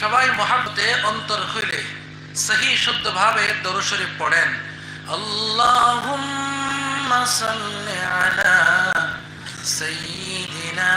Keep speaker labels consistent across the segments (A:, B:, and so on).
A: সবাই মহাব্বতে অন্তর হইলে সহি শুদ্ধ ভাবে দরশরে পড়েন। আল্লাহুম্মা সাল্লি আলা সাইয়্যিদিনা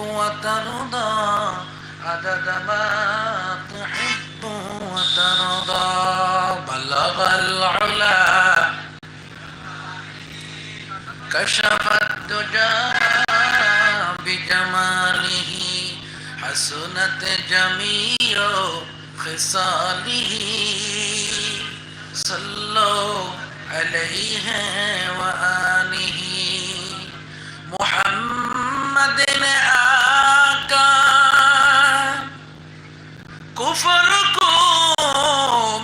A: وترضى. عدد ما تحب وترضى. بلغ العلا. كشف الدجى بجماله. حسنت جميع خصاله. صلوا عليه وآله. محمد آقا কুফর को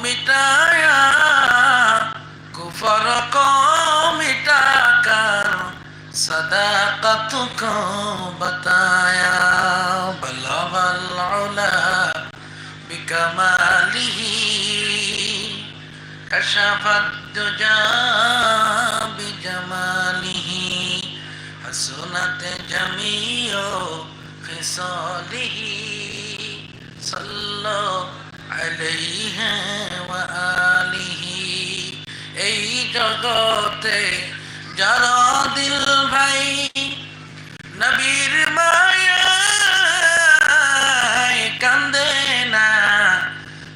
A: मिटाया कुफर को मिटा कर सदाकत को बताया बल्ला बिकमाली कशफदुजा बिजमाली हसनत जमीओ खिसोली এই জগতে যারা দিল ভাই, নবীর মায়ায় কান্দে না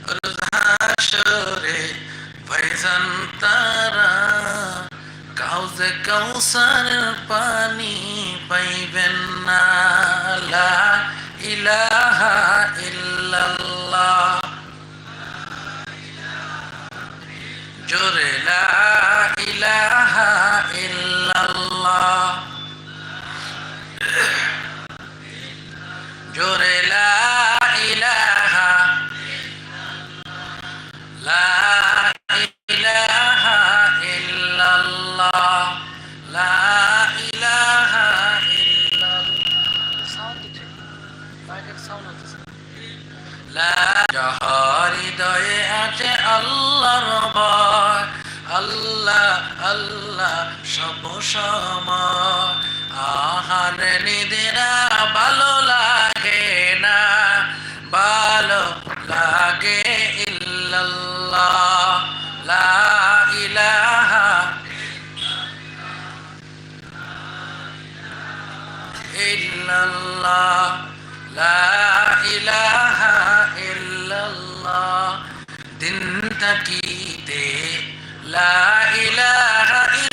A: রোজাশরে ভাইজান তারা কাউজে কৌসার পানি পাইবেন না, লা ইলাহা জোরে লা ইলাহা ইল্লাল্লাহ জোরে লা ইলাহা লা সময়। আহার নিদেরা ভালো লাগে না, ভালো লাগে ইল্লাল্লাহ, লা ইলাহা লা ইলাহা ইল্লাল্লাহ। দিন থাকিতে লা ইলাহা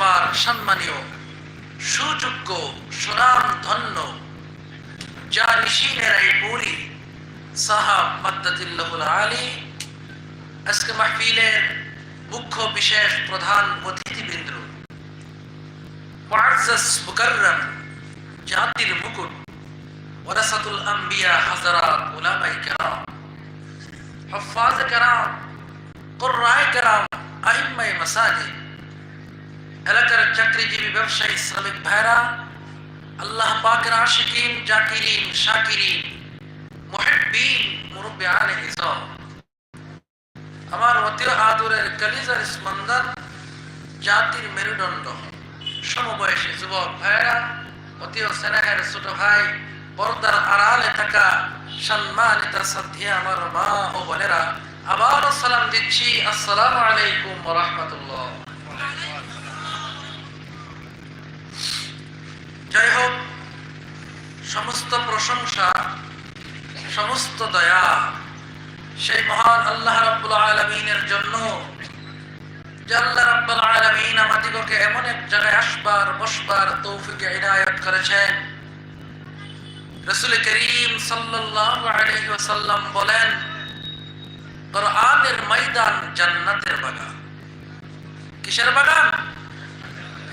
A: সভার সম্মানীয়, সুযোগ্য, সুনাম ধন্য জানিসিনের এই পুরী সাহাব মাদ্দাতিল্লাহুল আলী, আজকে মাহফিলের মুখ্য বিশেষ প্রধান অতিথিবৃন্দ, মুআজ্জাজ মুকাররম, জাতির মুকুট, ওয়ারাসাতুল আম্বিয়া হাজারাত উলামায়ে হফাজ মাসাজিদ এলাকার চাকরিজীবী ব্যবসায়ী শ্রমিক ভাইরা, আল্লাহ পাকের আশিকিন, জাকিরিন, শাকিরিন, মুহিব্বিন মুরব্বিয়ান ইসলাম আমার অতি আদরের কলিজার স্পন্দন জাতির মেরুদণ্ড। সমবয়সী যুবক ভাইরা, অতি স্নেহের ছোট ভাই পর্দার আড়ালে থাকা সম্মানিত শ্রদ্ধা আমার মা ও বোনেরা আবার সালাম দিচ্ছি। আসসালামু আলাইকুম রাহমাতুল্লাহ। যাই হোক, সমস্ত প্রশংসা, সমস্ত দয়া সেই মহান আল্লাহ রাব্বুল আলামিনের জন্য আল্লাহ রাব্বুল আলামিন আমাদিগকে এমন এক জায়গায় আসবার, বসবার তৌফিক ইনায়াত করেছেন। রাসূল করিম ওয়াসাল্লাম বলেন, কোরআনের ময়দান জান্নাতের বাগান। কিসের বাগান?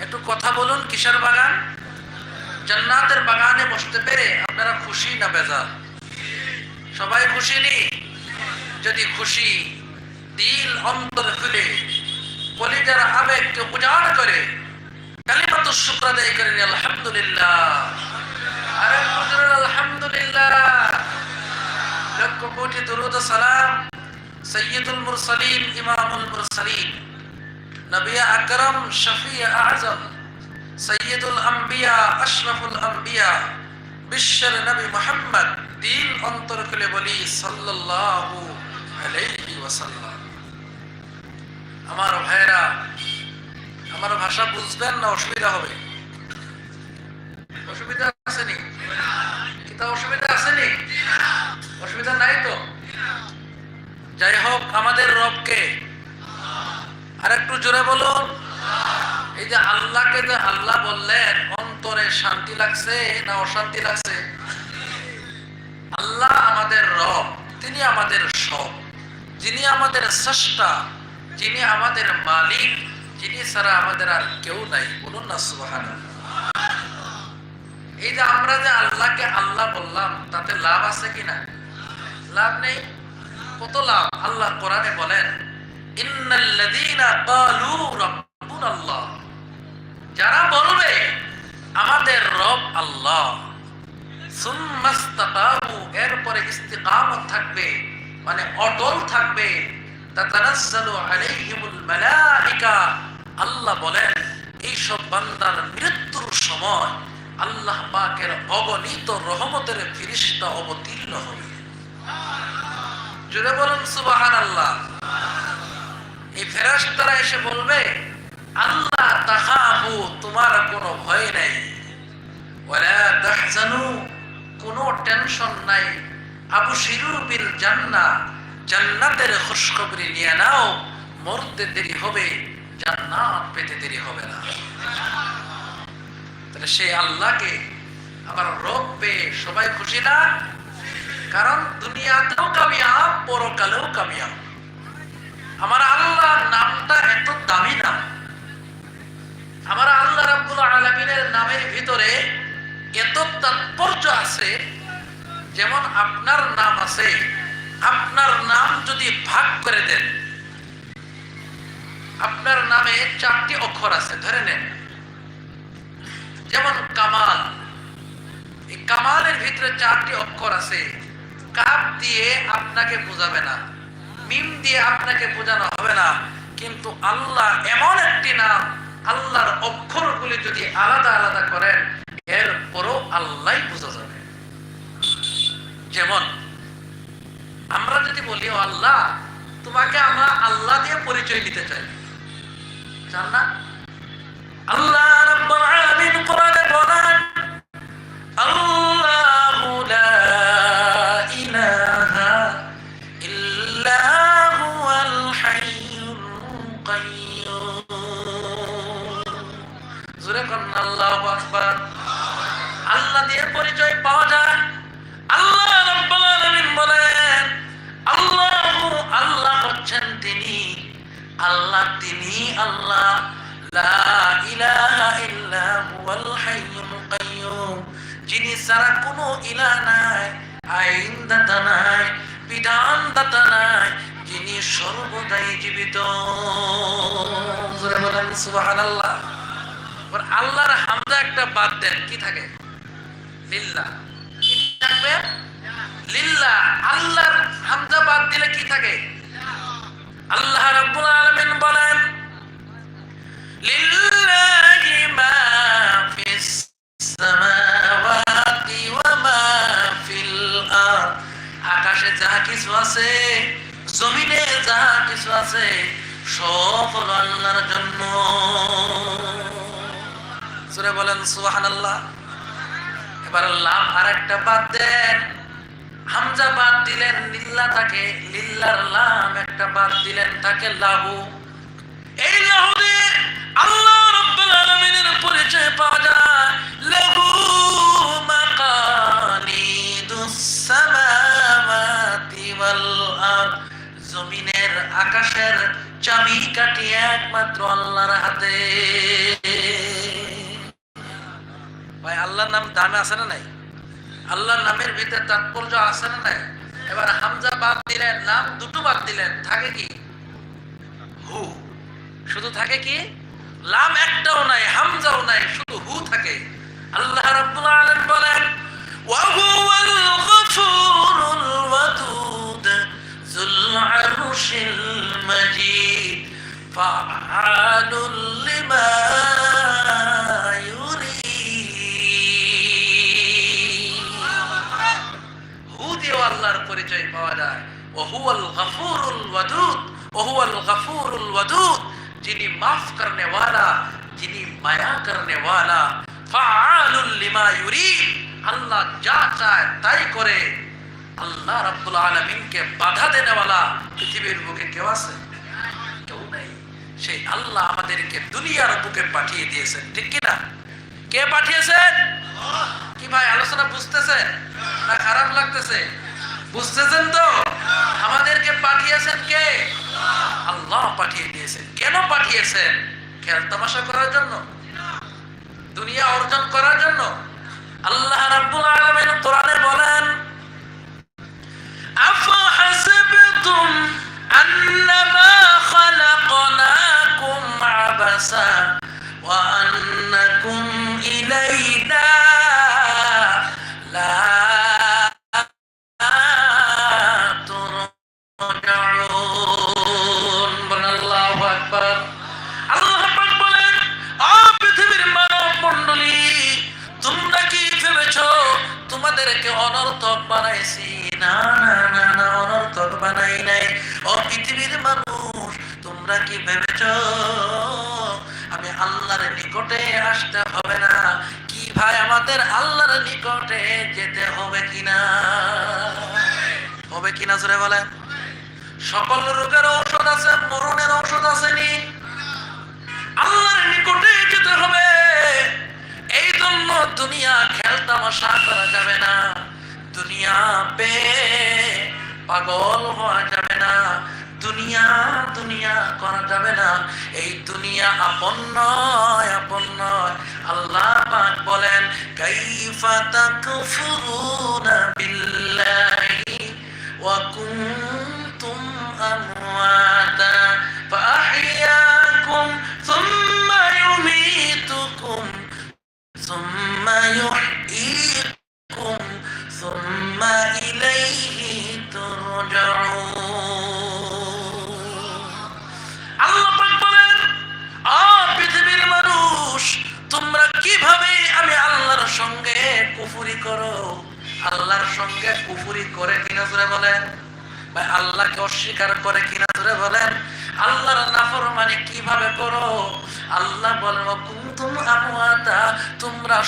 A: একটু কথা বলুন, কিসের বাগান? জান্নাতের বাগানে বসতে পেরে আপনারা খুশি না বেজার? সবাই খুশি নি? যদি খুশি, দিল অন্তর খুলে কলিজার আবেগকে উজাড় করে কালিমাত শুক্র আদায় করেন আলহামদুলিল্লাহ। আরে হুজুর আলহামদুলিল্লাহ। লক্ষ কোটি দরুদ সালাম সৈয়দুল মুরসালিন, ইমামুল মুরসালিন, নবী আকরম শফি আজম। আমার ভাষা বুঝবেন না অসুবিধা হবে। অসুবিধা আসেনি কিতা অসুবিধা আসেনি অসুবিধা নাই তো? যাই হোক, আমাদের রবকে আর একটু জোরে বলুন। এই যে আল্লাহকে যে আল্লাহ বললেন, অন্তরে শান্তি লাগছে না অশান্তি লাগছে? আল্লাহ আমাদের রব, তিনি আমাদের সব। যিনি আমাদের স্রষ্টা, যিনি আমাদের মালিক, যিনি ছাড়া আমাদের আর কেউ নাই। বলুন না সুবাহান এই যে আমরা যে আল্লাহকে আল্লাহ বললাম, তাতে লাভ আছে কি না? লাভ নেই। কত লাভ? আল্লাহ কোরআনে বলেন, ইন্নাল্লাযীনা ক্বালু রাব্বুনাল্লাহ। যারা বলবে, আমাদের রব আল্লাহ। এরপরে ইস্তিকামত থাকবে মানে অটল থাকবে। আল্লাহ বলেন এই সব বান্দার মৃত্যুর সময় আল্লাহ পাকের অগণিত রহমতের ফিরিস্তা অবতীর্ণ হবে। জুড়ে বলুন সুবহানাল্লাহ। এই ফেরেশতারা এসে বলবে আল্লাহ তাহাবু তোমার কোনো ভয় নাই। ওয়ালা তাহজানু, কোনো টেনশন নাই। আবু জান্না, জান্নাতের খুশখবরি নিয়ে নাও। মরতে দেরি হবে, জান্নাত পেতে দেরি হবে না। তাহলে সেই আল্লাহকে আমার রব পেয়ে সবাই খুশি না? কারণ দুনিয়াতেও কামিয়াব, পরকালেও কামিয়াব। আমার আল্লাহ নামটা এত দামি নাম আমার আল্লাহ রাব্বুল আলামিনের নামের ভিতরে এত তাৎপর্য আছে, যেমন আপনার নাম আছে, আপনার নাম যদি ভাগ করে দেন, আপনার নামে চারটি অক্ষর আছে, ধরে নেন। যেমন কামাল, এই কামালের ভিতরে চারটি অক্ষর আছে, কাপ দিয়ে আপনাকে বোঝাবে না, মিম দিয়ে আপনাকে বোঝানো হবে না, কিন্তু আল্লাহ এমন একটি নাম আল্লাহর অক্ষরগুলি যদি আলাদা আলাদা করেন, এরপরও আল্লাহ বোঝা যাবে। যেমন, আমরা যদি বলি, ও আল্লাহ, তোমাকে আমরা আল্লাহ দিয়ে পরিচয় দিতে চাই। আল্লাহ আল্লাহু জোরে আল্লাহু আকবার। আল্লাহ দিয়ে পরিচয় পাওয়া যায়। আল্লাহ রাব্বুল আলামিন বলেন, আল্লাহু আল্লাহ হচ্ছেন তিনি। আল্লাহ তিনি আল্লাহ। লা ইলাহা ইল্লা হুয়াল হাইয়ুল কাইয়্যুম যিনি ছাড়া কোনো ইলাহ নাই আইন দাতা নাই বিধান দাতা নাই, যিনি সর্বদাই জীবিত। সুবহানাল্লাহ। এবার আল্লাহর হামদা একটা বাদ দেন, কি থাকে? লিল্লাহ কি থাকবে? লিল্লাহ আল্লাহর হামদা বাদ দিলে কি থাকে? আল্লাহ রাব্বুল আলামিন বলেন, লিল্লাহি মা ফিস সামাওয়াতি ওয়া মা ফিল আরদ। আকাশে যা কিছু আছে, জমিনে যা কিছু আছে, সব আল্লাহর জন্য। সূরা বলেন, সুবহানাল্লাহ। এবার লাম আরেকটা বাদ দেন। হামজা বাদ দিলেন, লিল্লা তাকে, লিল্লার লাম একটা বাদ দিলেন, তাকে লাহু। এই লাহু আল্লাহ রাব্বুল আলামিনের পরিচয় পাওয়া যায়। লাহু মাকালিদুস সামাওয়াতি ওয়াল জমিনের আকাশের চাবি কাটি একমাত্র আল্লাহর হাতে। ভাই, আল্লাহর নাম দামে আছে না নাই? আল্লাহর নামের ভিতরে তাৎপর্য আছে না নাই? এবার হামজা বাদ দিলেন, নাম দুটো বাদ দিলেন, থাকে কি? হু। শুধু থাকে কি? লাম একটাও নাই, হামজাও নাই, শুধু হু থাকে। আল্লাহ রাব্বুল আলামিন বলেন, ওয়া লিমা আল্লাহর পরিচয় পাওয়া যায়। ওহুয়াল গফুরুল ওয়াদুদ, ওহুয়াল গফুরুল ওয়াদুদ, যিনি মাফ করনে ওয়ালা যিনি মায়া করনে ওয়ালা ফাআলুল লিমা ইউরিদ, আল্লাহ যা চায় তাই করে। আল্লাহ রাব্বুল আলামিনকে বাধা দেনে ওয়ালা পৃথিবীর বুকে কেউ আছে? কেউ নাই। সেই আল্লাহ আমাদেরকে দুনিয়ার বুকে পাঠিয়ে দিয়েছেন, ঠিক কি না কে পাঠিয়েছেন? কি ভাই, আলোচনা বুঝতেছে না খারাপ লাগতেছে? বুঝতেছেন তো? আমাদেরকে পাঠিয়েছেন কে? আল্লাহ পাঠিয়ে দিয়েছেন। কেন পাঠিয়েছেন? খেয়াল তামাশা করার জন্য? দুনিয়া অর্জন করার জন্য? আল্লাহ রাব্বুল আলামিন কোরআনে বলেন, আফা আন্নামা খালাকনাকুম আবাসা ওয়া আন্নাকুম ইলাইনা তোমাদেরকে অনর্থক বানাইছি। না না না না, অনর্থক বানাই নাই। ও পৃথিবীর মানুষ, তোমরা কি ভেবেছ? আমি আল্লাহর নিকটে আসতে হবে না। কি ভাই, আমাদের আল্লাহর নিকটে যেতে হবে কিনা? হবে কিনা জোরে বলেন? সকল রোগের ঔষধ আছে, মরণের ঔষধ আছে নি? আল্লাহর নিকটে যেতে হবে। এই জন্য দুনিয়া খেল তামাশা করা যাবে না। দুনিয়া পে পাগল হওয়া যাবে না। দুনিয়া দুনিয়া করা যাবে না। এই দুনিয়া আপন নয় আপন নয়। আল্লাহ পাক বলেন, কাইফা তাকফুরুনা বিল্লাহি ওয়া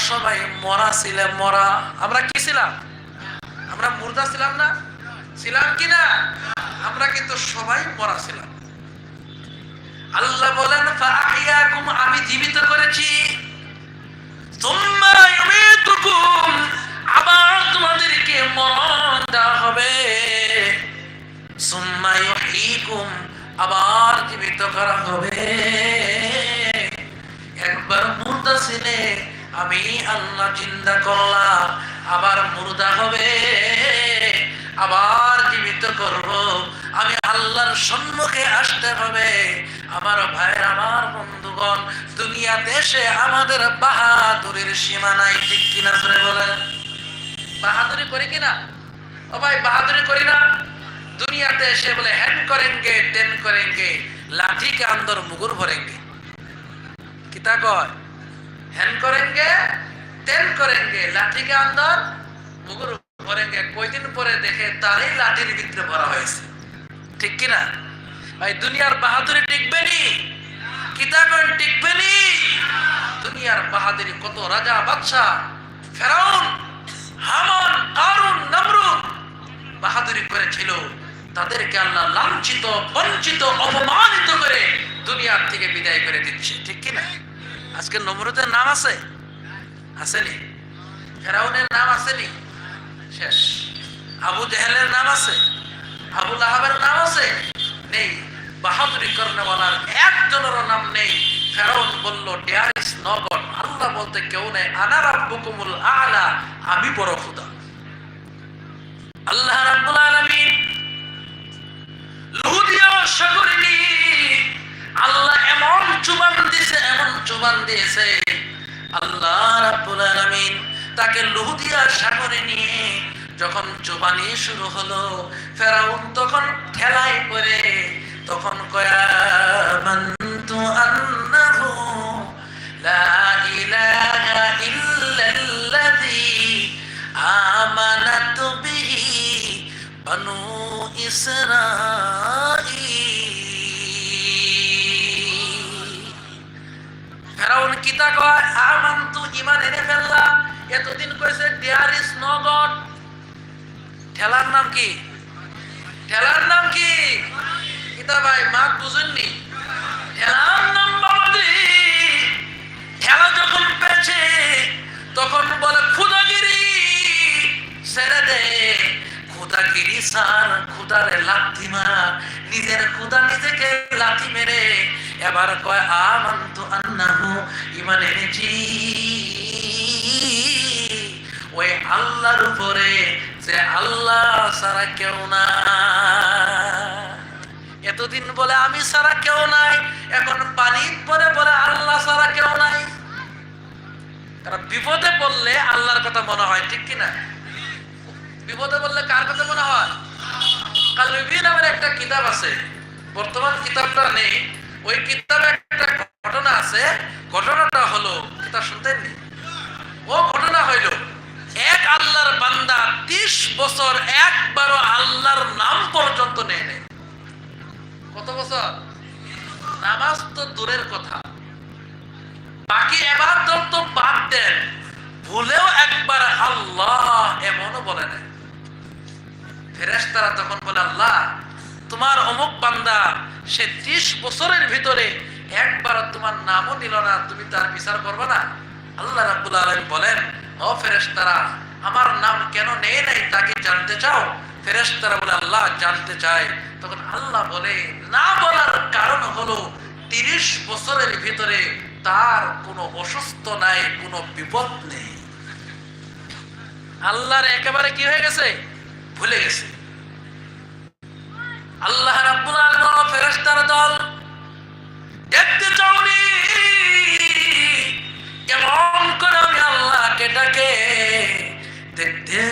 A: সবাই মরা ছিলাম মরা। আমরা কি ছিলাম? আমরা মুর্দা ছিলাম না? ছিলাম কি না? আমরা কিন্তু সবাই মরা ছিলাম। আল্লাহ বলেন আমি জীবিত করেছি। আবার তোমাদেরকে মরণ দেওয়া হবে। আবার জীবিত করা হবে। একবার মুর্দা ছিলেন আমি আল্লাহ চিন্তা করলাম, আবার মুর্দা হবে, আবার জীবিত করব। আমি আল্লাহর সম্মুখে আসতে হবে। আমার ভাইয়ের, আমার বন্ধুগণ, দুনিয়াতে দেশে আমাদের বাহাদুরের সীমা নাই, ঠিক কিনা করে বলেন? বাহাদুরি করে কিনা? ও ভাই, বাহাদুরি করি না। দুনিয়াতে এসে বলে, হ্যান করেনগে, টেন করেনগে, লাঠি কে আন্দর মুগুর ভরেনগে। কিতা কয়? হ্যান করেনগে তেন করেনগে লাঠিকে আন্দর মুগুর করেনগে কয়দিন পরে দেখে তারই লাঠির ভিতরে ভরা হয়েছে। ঠিক কিনা? ভাই, দুনিয়ার বাহাদুরি টিকবে নি? কিতাবেন টিকবে নি? দুনিয়ার বাহাদুরি কত রাজা বাদশা ফেরাউন, হামান কারুন নমরুদ বাহাদুরি করেছিল। তাদেরকে আল্লাহ লাঞ্ছিত, বঞ্চিত, অপমানিত করে দুনিয়ার থেকে বিদায় করে দিচ্ছে। ঠিক কিনা? আজকে নমরুদের নাম আছে? আসেনি? ফেরাউনের নাম আসেনি? শেষ। আবু জেহেলের নাম আছে? আবু লাহাবের নাম আছে? নেই। বাহাদুরি কর্নেওয়ালার একজনেরও নাম নেই। ফেরাউন বলল ডেয়ার ইস নগর আল্লাহ বলতে কেউ নেই। আনা রাব্বুকুমুল আলা, আমি বড় খুদা আল্লাহ রাব্বুল আলামিন চুবান দিয়েছে। আল্লাহ রাব্বুল আলামিন তাকে লুদিয়া সাগরে নিয়ে যখন চুবানি শুরু হলো, ফেরাউন তখন ঠেলায় পড়ে। তখন কয়া মান্তু আন্নাহু লা ইলাহা ইল্লাল্লাযী আমানাত বিহি বানু ইসরাঈল। কিতা কয় আমান্তু ঈমান এনে ফেললাম এতদিন কইছে দেয়ার ইজ নো গড ঠেলার নাম কি? ঠেলার নাম কি? কিতা ভাই মা বুঝেননি ঠেলার নাম বাবাজি ঠেলা যখন পেয়েছে তখন বলে, খুদাগিরি, ছেড়ে দে। খুদাগিরি সার খুদারে লাথি মার নিজের খুদা নিজেকে লাথি মেরে। এবার কয় আমান্তু আন্নাহু ইমান এনেছি। ওই আল্লাহর উপরে যে আল্লাহ সারা কেউ না এতদিন বলে আমি সারা কেউ নাই, এখন পানির পরে বলে আল্লাহ সারা কেউ নাই। কারণ বিপদে পড়লে আল্লাহর কথা মনে হয়, ঠিক কিনা? বিপদে বললে কার কথা মনে হয়? কালবি নামের একটা কিতাব আছে, বর্তমান কিতাবটা নেই। ওই কিতাবে একটা ঘটনা আছে, ঘটনাটা হলো কিতাব শুনতেননি ও ঘটনা হইল, এক আল্লাহর বান্দা ত্রিশ বছর একবারও আল্লাহর নাম পর্যন্ত নেয় নেই। কত বছর? নামাজ তো দূরের কথা। বাকি এবার তো বাদ দেন, ভুলেও একবার আল্লাহ এমনও বলে না ফেরেশতারা তখন বলে, আল্লাহ, তোমার অমুক বান্দা, সে ত্রিশ বছরের ভিতরে একবার তোমার নামও নিল না, তুমি তার বিচার করবে না। আল্লাহ রাব্বুল আলামিন বলেন, ও ফেরেশতারা, আমার নাম কেন নেই নাই? তাকে জানতে চাও? ফেরেশতারা বলে, আল্লাহ জানতে চায় তখন আল্লাহ বলে, না বলার কারণ হলো, তিরিশ বছরের ভিতরে তার কোনো অসুস্থ নাই, কোনো বিপদ নেই। আল্লাহর একেবারে কি হয়ে গেছে? ভুলে গেছে। আল্লাহ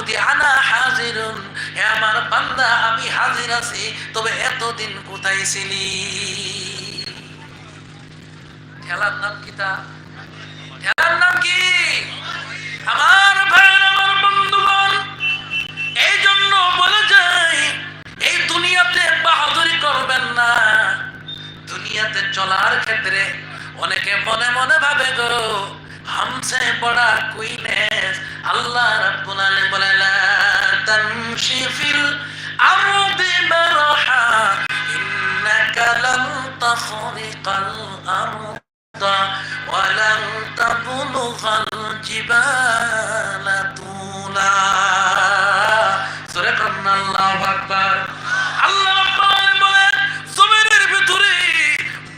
A: প্রতি আনা হাজির হে আমার বান্দা, আমি হাজির আছি, তবে এতদিন কোথায় ছিলি? খেলার নাম কি তা? খেলার নাম কি? আমার ভাই আমার বন্ধুগণ, এই জন্য বলে যাই, এই দুনিয়াতে বাহাদুরি করবেন না। দুনিয়াতে চলার ক্ষেত্রে অনেকে মনে মনে ভাবে গো হামসে পড়া কুই আল্লাহ রাব্বুল আলামিন বলে, লা তামশি ফিল আরদি মারহা, ইন্নাকা লান তাখরিকাল আরদা ওয়ালান তাবলুগাল জিবালা তুলা। সূরা আল্লাহু আকবার। আল্লাহ রাব্বুল আলামিন বলেন জমিনের ভিতরে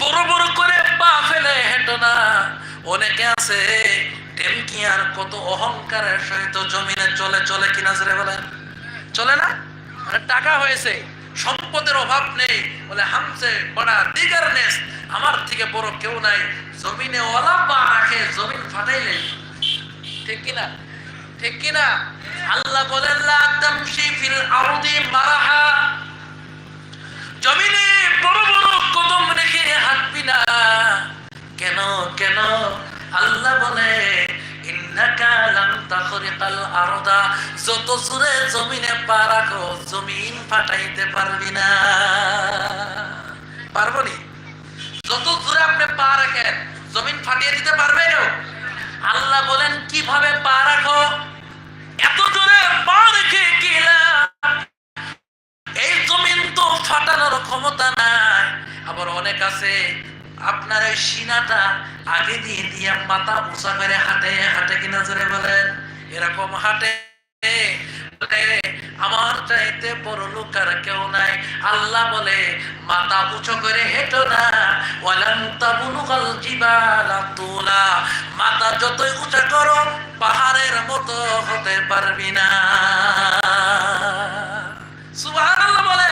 A: বড় বড় করে পা ফেলে, হেঁটো না। অনেকে আছে টেমকি আর কত অহংকারের সহিত জমিনে চলে চলে কিনা জোরে বলেন? চলে না? মানে টাকা হয়েছে, সম্পদের অভাব নেই, বলে হামছে বড়া দিগার নেস, আমার থেকে বড় কেউ নাই, জমিনে ওলা রাখে, জমিন ফাটাইলে। ঠিক কিনা ঠিক কিনা আল্লাহ বলেন ফিল আরদি মারাহা। জমিনে বড় বড় কদম রেখে হাঁটবি না কেন কেন? আল্লাহ বলে যত জোরে জমিনে পা রাখো, জমিন ফাটাইতে পারবি না। পারব নি? যত জোরে আপনি পা রাখেন, জমিন ফাটিয়ে দিতে পারবে আল্লাহ বলেন, কীভাবে পা রাখো? এত জোরে পা রেখে কি লাভ? এই জমিন তো ফাটানোর ক্ষমতা নাই। আবার অনেক আছে আপনার ওই সিনাটা আগে দিয়ে দিয়ে মাথা উঁচা করে হাঁটে হাঁটে কিনা জোরে বলেন। এরকম বলে, আমার চাইতে বড় লোক আর কেউ নাই। আল্লাহ বলে মাথা উঁচু করে হেঁটো না। ওয়ালান তাবুলুগাল জিবালা তুলা। মাথা যতই উঁচা করো পাহাড়ের মতো হতে পারবি না। সুবহানাল্লাহ বলে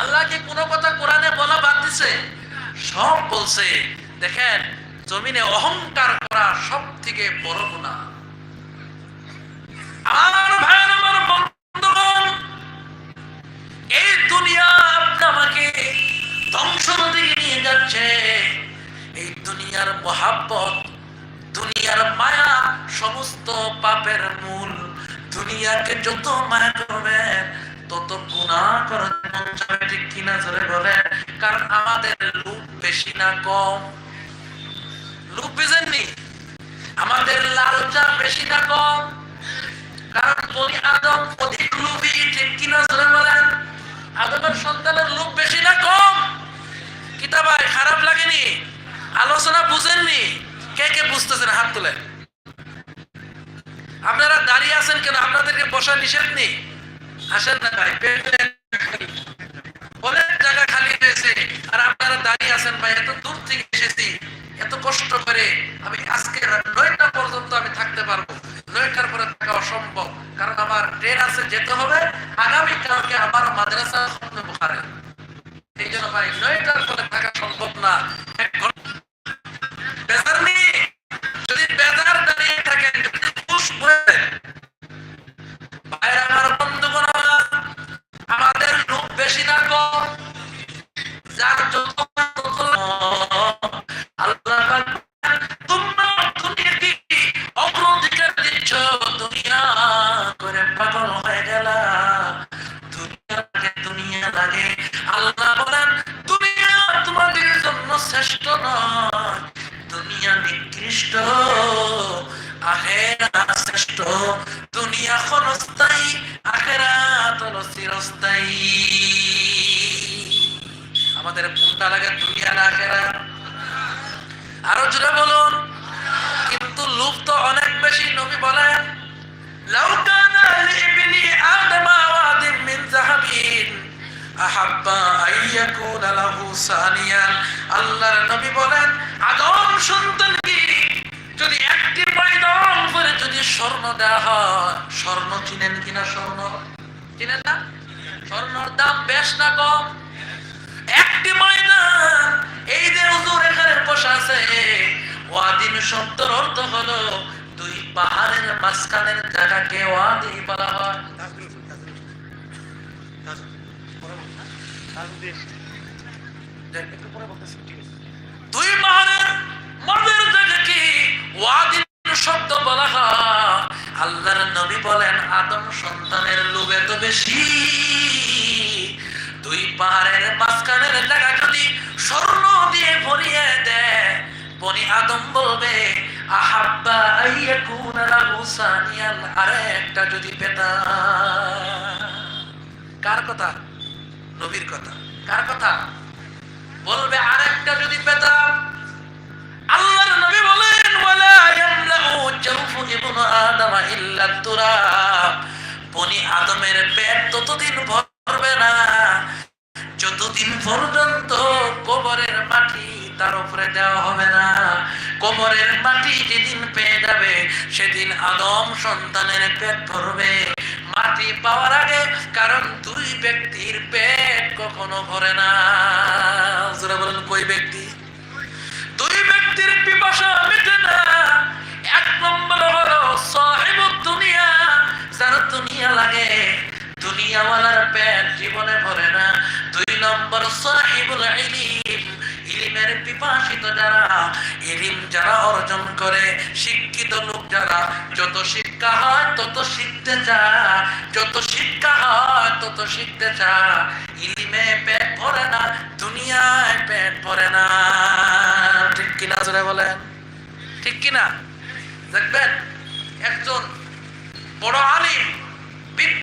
A: আল্লাহ কি কোনো কথা কোরআনে বলা বাদ দিছে? সব বলছে, দেখেন, জমিনে অহংকার করা সব থেকে বড় গুণা ভাই, আমার বন্ধুগণ, এই দুনিয়া দিকে নিয়ে যাচ্ছে। এই দুনিয়ার মহাব্বত, দুনিয়ার মায়া, সমস্ত পাপের মূল দুনিয়াকে যত মায়া করবেন তত গুণা মন ঠিক কিনা বলে। কারণ আমাদের বেশি না কম। আমাদের লালচা বেশি না কম। কারণ বনি আদম অধিক ঠিক কিনা বলেন? আদমের সন্তানের বেশি না কম। কিতা ভাই খারাপ লাগেনি? আলোচনা বুঝেননি? কে কে বুঝতেছেন? হাত তুলে আপনারা দাঁড়িয়ে আছেন কেন? আপনাদেরকে বসা নিষেধ নেই। আসেন না ভাই অনেক জায়গা খালি হয়েছে। আর আপনারা দাঁড়িয়ে আছেন ভাই, এত দূর থেকে এসেছি, এত কষ্ট করে আমি আজকে নয়টা পর্যন্ত আমি থাকতে পারব। নয়টার পরে থাকা অসম্ভব, কারণ আমার ট্রেন আছে যেতে হবে। আগামীকালকে আমার মাদ্রাসা আমাদের কোনটা লাগে দুনিয়া না আখেরা আরও জোরে বলুন। কিন্তু লোভ তো অনেক বেশি, নবী বলেন কানা আদম সন্তানকে যদি একটি যদি স্বর্ণ দেওয়া স্বর্ণ চিনেন কিনা স্বর্ণ? চিনেন না? স্বর্ণর দাম বেশ না কম? একটি ময়দান, এই যে হুজুর এখানে বসে আছে, ওয়াদিন শব্দের অর্থ হলো দুই পাহাড়ের মাঝখানের জায়গাকে ওয়াদি বলা হয়। দুই পাহাড়ের মাঝের জায়গাকে ওয়াদিন শব্দ বলা হয়। আল্লাহর নবী বলেন, আদম সন্তানের লোভ এত বেশি। দুই পাহাড়ের মাঝখানের জায়গা যদি স্বর্ণ দিয়ে ভরিয়ে দেয়। বনি আদম বলবে, আহাব্বা সানিয়ান আরেকটা যদি পেতাম। কার কথা? নবীর কথা। কার কথা? বলবে, আরেকটা যদি পেতাম আল্লাহর নবী বলেন, ওয়ালা ইয়ামলাউ জাওফু ইবনু আদম ইল্লা তুরাব। বনি আদমের পেট ততদিন ভরবে না, যতদিন পর্যন্ত কবরের মাটি তার উপরে দেওয়া হবে না। কবরের মাটি যেদিন পেয়ে যাবে, সেদিন আদম সন্তানের পেট ভরবে। মাটি পাওয়ার আগে কারণ দুই ব্যক্তির পেট কখনো ভরে না। বলেন, কই ব্যক্তি? দুই ব্যক্তির পিপাসা মেটে না। এক নম্বর হলো সাহেব দুনিয়া, যার দুনিয়া লাগে, দুনিয়াওয়ালার পেট জীবনে ভরে না। দুই নম্বর সাহিবুল ইলিম ইলিমের পিপাসিত যারা ইলিম যারা অর্জন করে, শিক্ষিত লোক যারা, যত শিক্ষা হয় তত শিখতে চা যত শিক্ষা হয় তত শিখতে চা ইলিমে পেট ভরে না, দুনিয়ায় পেট ভরে না। ঠিক কিনা জোরে বলেন? ঠিক কিনা? দেখবেন, একজন বড় আলিম